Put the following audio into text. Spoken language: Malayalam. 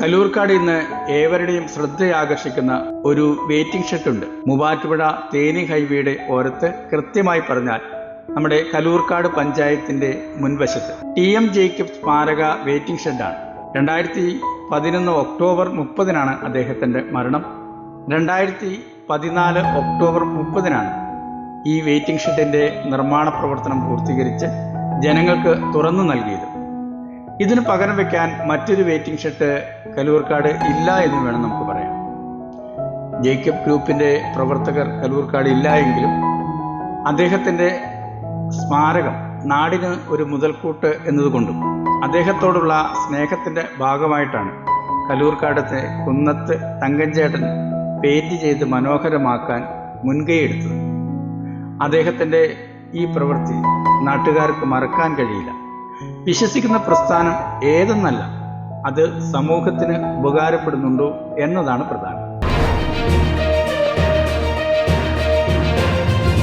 കലൂർക്കാട് ഇന്ന് ഏവരുടെയും ശ്രദ്ധയാകർഷിക്കുന്ന ഒരു വെയിറ്റിംഗ് ഷെഡ് ഉണ്ട്. മൂവാറ്റുപുഴ തേനി ഹൈവേയുടെ ഓരത്ത് കൃത്യമായി പറഞ്ഞാൽ നമ്മുടെ കലൂർക്കാട് പഞ്ചായത്തിന്റെ മുൻവശത്ത് ടി എം ജേക്കബ് സ്മാരക വെയിറ്റിംഗ് ഷെഡാണ്. രണ്ടായിരത്തി പതിനൊന്ന് ഒക്ടോബർ മുപ്പതിനാണ് അദ്ദേഹത്തിന്റെ മരണം. രണ്ടായിരത്തി പതിനാല് ഒക്ടോബർ മുപ്പതിനാണ് ഈ വെയിറ്റിംഗ് ഷെഡിന്റെ നിർമ്മാണ പ്രവർത്തനം പൂർത്തീകരിച്ച് ജനങ്ങൾക്ക് തുറന്നു നൽകിയത്. ഇതിന് പകരം വെക്കാൻ മറ്റൊരു വെയിറ്റിംഗ് ഷെഡ് കലൂർക്കാട് ഇല്ല എന്ന് വേണം നമുക്ക് പറയാം ജേക്കബ് ഗ്രൂപ്പിന്റെ പ്രവർത്തകർ കലൂർക്കാട് ഇല്ല എങ്കിലും അദ്ദേഹത്തിന്റെ സ്മാരകം നാടിന് ഒരു മുതൽക്കൂട്ട് എന്നതുകൊണ്ടും അദ്ദേഹത്തോടുള്ള സ്നേഹത്തിന്റെ ഭാഗമായിട്ടാണ് കലൂർക്കാടത്തെ കുന്നത്ത് തങ്കഞ്ചേട്ടൻ പെയിന്റ് ചെയ്ത് മനോഹരമാക്കാൻ മുൻകൈയെടുത്തത് അദ്ദേഹത്തിന്റെ ഈ പ്രവൃത്തി നാട്ടുകാർക്ക് മറക്കാൻ കഴിയില്ല. വിശ്വസിക്കുന്ന പ്രസ്ഥാനം ഏതെന്നല്ല അത് സമൂഹത്തിന് ഉപകാരപ്പെടുന്നുണ്ടോ എന്നതാണ് പ്രധാനം.